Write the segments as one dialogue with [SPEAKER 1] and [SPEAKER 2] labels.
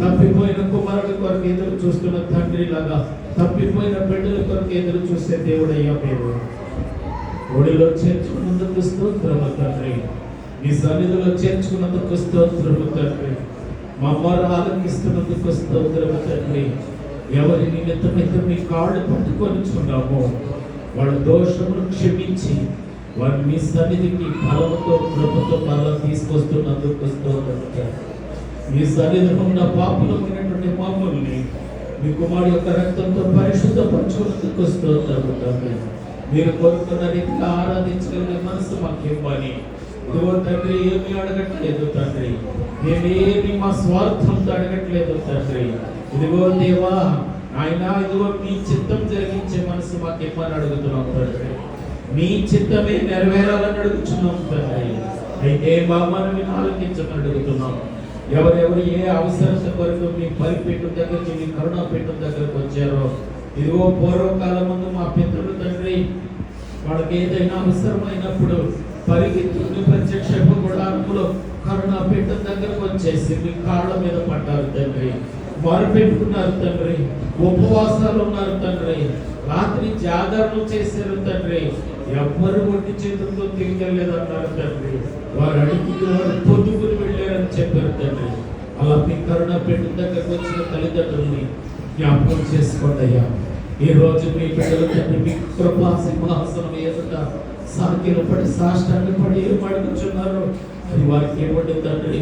[SPEAKER 1] తప్పిపోయిన కుమారుడి కొరకు ఎదురు చూస్తున్న తండ్రి లాగా తప్పిపోయిన బిడ్డల కొరకు ఎదురు చూసే దేవుడయ్యా మేము. ఒడిలో చేర్చుకున్నందుకు స్తోత్రము తండ్రి. నీ సన్నిధిలో చేర్చుకున్నందుకు స్తోత్రము తండ్రి. మా అమ్మారు ఆలకిస్తున్నందుకు స్తోత్రము తండ్రి. ఎవరి నిమిత్తమైతే మీ కాళ్ళు పట్టుకొని చున్నామో వాళ్ళ దోషమును క్షమించి వారిని మీ సన్నిధికి బలముతో కృపతో మరలా తీసుకొస్తున్నందుకు స్తోత్రము తండ్రి. మీ సన్నిధిలో ఉన్న పాపులమైనటువంటి మమ్మల్ని మీ కుమారు యొక్క రక్తంతో పరిశుద్ధపరచుకున్నందుకు స్తోత్రము తండ్రి. మీరు కోరుకున్న రీతిగా ఆరాధించగలిగే మనసు మాకు ఇవ్వని ఇదిగో తండ్రి ఏమీ అడగట్లేదు తండ్రి. మేమేమి మా స్వార్థంతో అడగట్లేదు తండ్రి. ఇదిగో దేవా ఆయన ఇదిగో మీ చిత్తం జరిగించే మనసు మాకు ఇవ్వని అడుగుతున్నాం తండ్రి. మీ చిత్తమే నెరవేరాలని అడుగుతున్నాం తండ్రి. అయితే మా మనం ఆలోచించమని అడుగుతున్నాం. ఎవరెవరు ఏ అవసరత కొరకు మీ బలిపీఠ దగ్గరికి మీ కరుణాపీఠ దగ్గరకు వచ్చారో. ఇదిగో పూర్వకాలం ముందు మా పితృడు తండ్రి వాళ్ళకి ఏదైనా అవసరమైనప్పుడు పరిగెత్తుని ప్రత్యక్ష గుడారంలో కరుణాపీఠం దగ్గరకు వచ్చేసి మీ కాళ్ళ మీద పడ్డారు తండ్రి. మొరపెట్టుకున్నారు తండ్రి ఉపవాసాలు ఉన్నారు తండ్రి రాత్రి జాగరణ చేశారు తండ్రి. ఎవ్వరు ఒంటి చేతులతో తిరిగలేదు అన్నారు తండ్రి. వారు అడిగి వారు పొద్దుకుని వెళ్ళారని చెప్పారు తండ్రి. అలా మీ కరుణ పెట్టు దగ్గరకు వచ్చిన తల్లిదండ్రుల్ని జ్ఞాపకం చేసుకోండి అయ్యా. ఈ రోజు మీ బిడ్డలు తండ్రి మీ కృపా సింహాసనం ఎదుట సాకిలు పడి సాష్టాన్ని పడి ఏం అడుగుచున్నారు? అది వారికి ఏమంటుంది తండ్రి?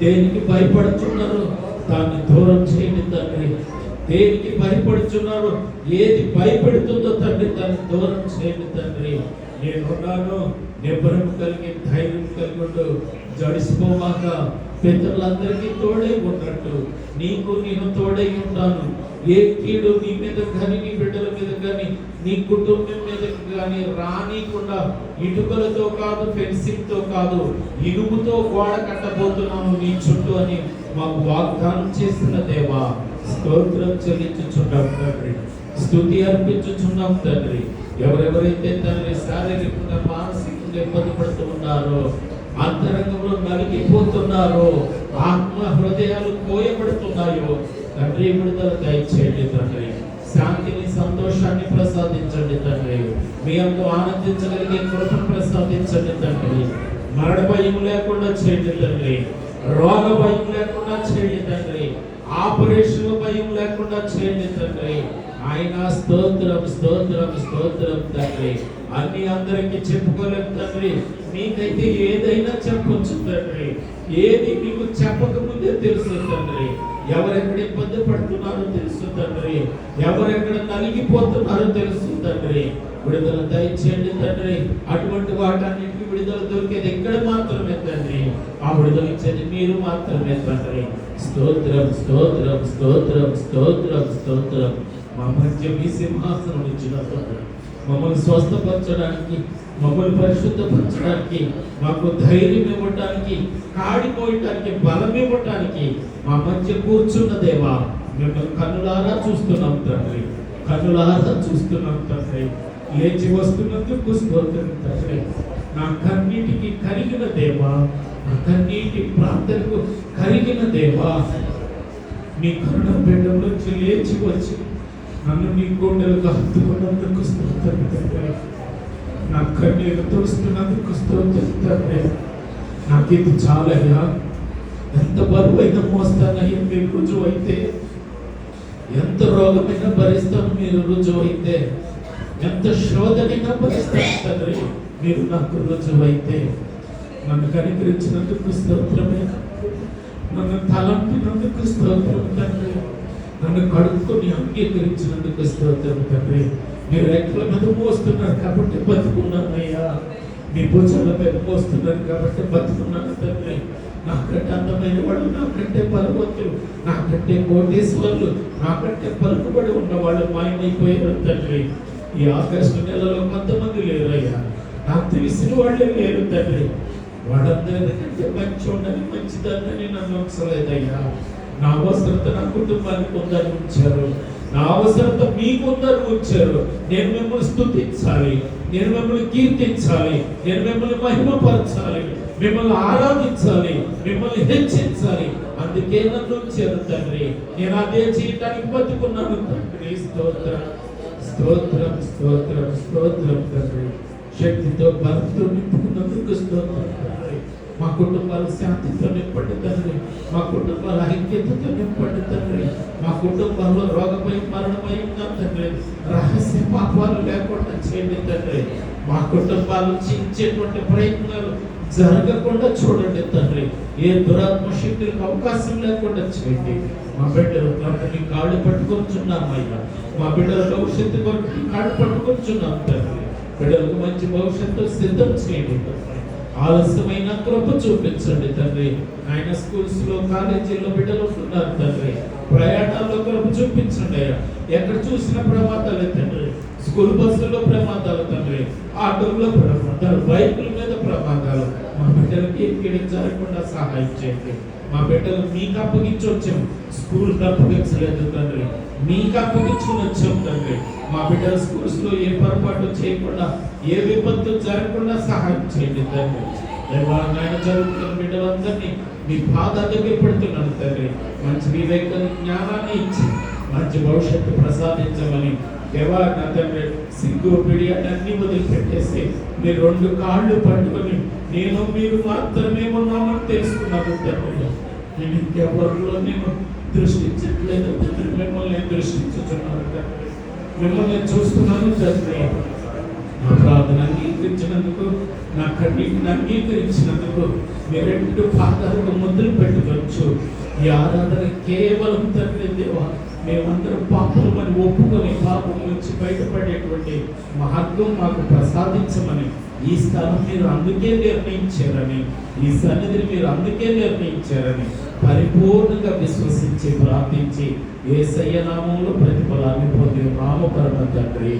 [SPEAKER 1] దేనికి భయపడుతున్నారు దాన్ని దూరం చేయండి తండ్రి. దేనికి భయపడుచున్నారో ఏది భయపెడుతుందో తండ్రి దాన్ని దూరం చేయండి తండ్రి. నేనున్నాను నిబ్బరం కలిగి ధైర్యం కలిగి ఉండు. జడిసిపోమాక పితరులందరికీ తోడై ఉన్నట్టు. నీకు నేను తోడై ఉంటాను. ఏ కీడు నీ మీద కానీ నీ బిడ్డల మీద కానీ నీ కుటుంబం మీద కానీ రానికుండా ఇటుకలతో కాదు ఫెన్సింగ్తో కాదు ఇనుముతో గోడ కట్టబోతున్నాను నీ చుట్టూ అని మాకు వాగ్దానం చేసిన దేవా. స్తోత్రం చెల్లించుచున్నాం తండ్రి. స్థుతి అర్పించుచున్నాం తండ్రి. ఎవరెవరైతే తండ్రి శారీరకంగా మానసికంగా ఇబ్బంది పడుతూ ఉన్నారో అంతరంగంలో నలిగిపోతున్నారో ఆత్మ హృదయాలు కోయబడుతున్నాయో తండ్రి విడుదల దయచేయండి తండ్రి. శాంతిని సంతోషాన్ని ప్రసాదించండి తండ్రి. మీ అందు ఆనందించగలిగే కృపను ప్రసాదించండి తండ్రి. మరణ భయం లేకుండా చేయండి తండ్రి. రోగ భయం లేకుండా చేయండి తండ్రి. ఆపరేషన్ భయం లేకుండా చేయండి తండ్రి. ఆయన స్తోత్రం స్తోత్రం స్తోత్రం తండ్రి. అన్ని అందరికి చెప్పుకోలేము తండ్రి. నీకైతే ఏదైనా చెప్పొచ్చు తండ్రి. ఏది నీకు చెప్పక ముందే తెలుసు తండ్రి. ఎవరెక్కడ ఇబ్బంది పడుతున్నారో తెలుసు తండ్రి. ఎవరెక్కడ నలిగిపోతున్నారో తెలుసు తండ్రి. విడుదల దయచేయండి తండ్రి. అటువంటి వాటన్నిటికి విడుదల దొరికేది ఎక్కడ మాత్రమే తండ్రి. ఆ విడుదల ఇచ్చేది మీరు మాత్రమే తండ్రి. స్తోత్రం స్తోత్రం స్తోత్రం స్తోత్రం స్తోత్రం. మా మధ్య మీ సింహాసనం ఇచ్చిన తండ్రి మమ్మల్ని స్వస్థపరచడానికి మమ్మల్ని పరిశుద్ధపరచడానికి మాకు ధైర్యం ఇవ్వటానికి కాడిపోయటానికి బలం ఇవ్వటానికి మా మధ్య కూర్చున్న దేవా మిమ్మల్ని కన్నులారా చూస్తున్నాం తండ్రి. కన్నులారా చూస్తున్నాం తండ్రి. లేచి వస్తున్నందుకు స్తోత్రం తండ్రి. నా కన్నీటికి కరిగిన దేవా నా కన్నీటి ప్రార్థనకు కరిగిన దేవా మీ కరుణ బిడ్డ లేచి వచ్చి నన్ను నీ గుండెలకు హత్తుకున్నందుకు స్తోత్రం తండ్రి. నా కన్నీరు తోస్తున్నందుకు స్తోత్రం తండ్రి. నాకు ఇది చాలయ్యా. ఎంత బరువైన మోస్తానయ్యా మీరు రుజువు అయితే ఎంత రోగమైనా భరిస్తాను మీరు రుజువు అయితే ఎంత శోధనైనా భరిస్తాను తండ్రి మీరు నాకు రుజువు అయితే నన్ను కనికరించినందుకు స్తోత్రమే. నన్ను తలంపినందుకు స్తోత్రం తండ్రి. నన్ను కడుక్కొని అంగీకరించినందుకు స్తోత్రం తండ్రి. మీరు రెక్కల మీద పోస్తున్నారు కాబట్టి బతుకున్నానయ్యా మీ భుజాల మీద పోస్తున్నారు కాబట్టి బతుకున్నాను తండ్రి. నాకంటే అందమైన వాళ్ళు నాకంటే బలవంతులు నాకంటే కోటేశ్వరులు నాకంటే పలుకుబడి ఉన్నవాళ్ళు మాయమైపోయారు తండ్రి. ఈ ఆగస్టు నెలలో కొంతమంది లేరయ్యా. నాకు తెలిసిన వాళ్ళే లేరు తండ్రి. వాళ్ళందరికంటే మంచి ఉండని మంచిదన్నని నన్ను ఉంచలేదయ్యా నా అవసరత నా కుటుంబానికి ఉందని ఉంచారు. నా అవసరత మీకుందని ఉంచారు. నేను మిమ్మల్ని స్థుతించాలి నేను మిమ్మల్ని కీర్తించాలి. నేను మిమ్మల్ని మహిమపరచాలి. మిమ్మల్ని ఆరాధించాలి. మిమ్మల్ని హెచ్చించాలి. అందుకే నన్ను ఉంచారు తండ్రి. నేను అదే చేయటానికి బతుకున్నాను తండ్రి. స్తోత్రం స్తోత్రం స్తోత్రం స్తోత్రం తండ్రి. శక్తితో భక్తులు నింపుకున్నందుకు స్తోత్రం తండ్రి. మా కుటుంబాలు శాంతితో నింపండి తండ్రి మా కుటుంబాలు ఐక్యతతో నింపండి తండ్రి మా కుటుంబంలో రోగమై మరణమై ఉన్న తండ్రి రహస్య పాపాలు లేకుండా చేయండి తండ్రి మా కుటుంబాలు చించేటువంటి ప్రయత్నాలు జరగకుండా చూడండి తండ్రి. ఏ దురాత్మ శక్తులకు అవకాశం లేకుండా చేయండి. మా బిడ్డలు తండ్రి కాళ్ళు పట్టుకొచ్చున్నాం అయ్యా. మా బిడ్డల భవిష్యత్తు కొరకు కాళ్ళు పట్టుకొచ్చున్నాం తండ్రి. బిడ్డలకు మంచి భవిష్యత్తు సిద్ధం చేయండి తండ్రి. ఆలస్యమైన కృప చూపించండి తండ్రి. ఆయన స్కూల్స్లో కాలేజీలో బిడ్డలు ఉంటున్నారు తండ్రి. ప్రయాణాల్లో కృప చూపించండి అయ్యా. ఎక్కడ చూసిన ప్రమాదాలే తండ్రి. స్కూల్ బస్సుల్లో ప్రమాదాలు తండ్రి. ఆటోల్లో ప్రమాదాలు బైకుల మీద ప్రమాదాలు. మా బిడ్డలకి ఎక్కడికి జరగకుండా సహాయం చేయండి. మా బిడ్డలు మీకు అప్పగించి వచ్చాం స్కూల్ అప్పగించలేదు తండ్రి. మీకు అప్పగించుకుని వచ్చాం తండ్రి. మా బిడ్డల స్కూల్స్లో ఏ పొరపాటు చేయకుండా ఏ విపత్తు జరగకుండా సహాయం చేయండి తండ్రి. దేవాలయం జరుగుతున్న బిడ్డలందరినీ మీ పాద దగ్గర పెడుతున్నాను తండ్రి. మంచి వివేక జ్ఞానాన్ని ఇచ్చి మంచి భవిష్యత్తు ప్రసాదించమని దేవా నా తండ్రి సిగ్గు పిడి అన్ని వదిలిపెట్టేసి మీరు రెండు కాళ్ళు పట్టుకొని నేను మీరు మాత్రమే ఉన్నామని తెలుసుకున్నాను తండ్రి. నేను ఇంకెవరిలో నేను దృష్టించట్లేదు మిమ్మల్ని దృష్టించుతున్నాను తండ్రి. మిమ్మల్ని చూస్తున్నాను చేస్తున్నాను నా ప్రార్థన అంగీకరించినందుకు నా కన్నీటిని అంగీకరించినందుకు మీరెండు పాదాలకు ముద్దులు పెట్టుకోవచ్చు. ఈ ఆరాధన కేవలం తండ్రి దేవా మేమందరం పాపమని ఒప్పుకొని పాపం నుంచి బయటపడేటువంటి మార్గం మాకు ప్రసాదించమని ఈ స్థలం మీరు అందుకే నిర్ణయించారని ఈ సన్నిధిని మీరు అందుకే నిర్ణయించారని పరిపూర్ణంగా విశ్వసించి ప్రార్థించి ఏ నామంలో ప్రతిఫలాన్ని పొంది నామకరణ తండ్రి.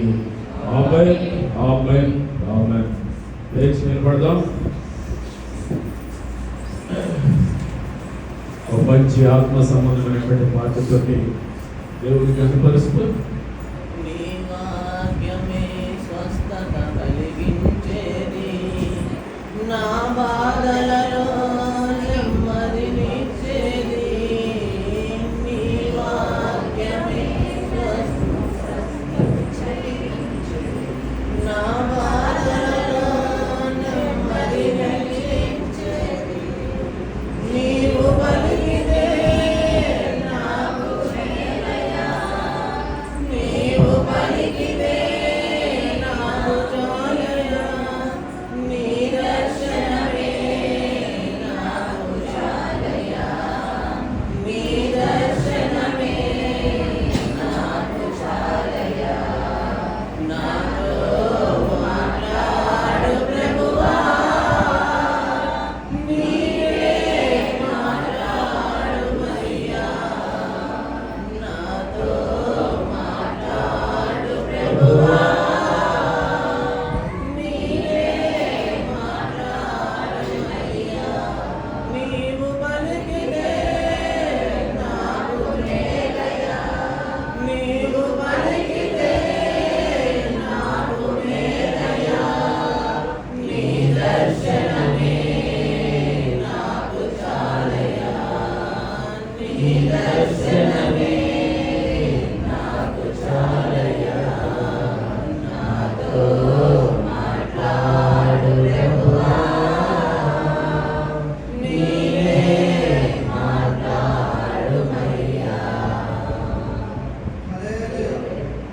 [SPEAKER 1] ఆమెన్. ఆమెన్. ఆమెన్. లేచి నిలబడదాం. ఒక మంచి ఆత్మ సంబంధమైనటువంటి మాటతోటి దేవుడికి కనపరుస్తూ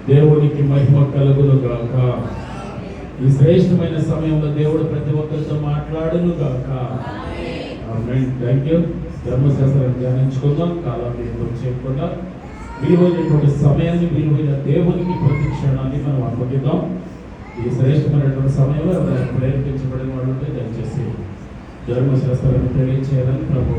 [SPEAKER 1] దేవునికి మహిమ కలుగును గాక. ఈ శ్రేష్టమైన సమయంలో దేవుడు ప్రతి ఒక్కరితో మాట్లాడును గాక. థ్యాంక్ యూ ధర్మశాస్త్రాన్ని ధ్యానించుకుందాం. కాలాన్ని ఎక్కువ చేయకుండా విలువైనటువంటి సమయాన్ని విలువైన దేవునికి ప్రతి క్షణాన్ని మనం అప్పగిద్దాం. ఈ శ్రేష్టమైనటువంటి సమయంలో ఎవరైనా ప్రేరేపించబడిన వాళ్ళు ఉంటే దయచేసి ధర్మశాస్త్రాన్ని తెలియచేయాలని ప్రభు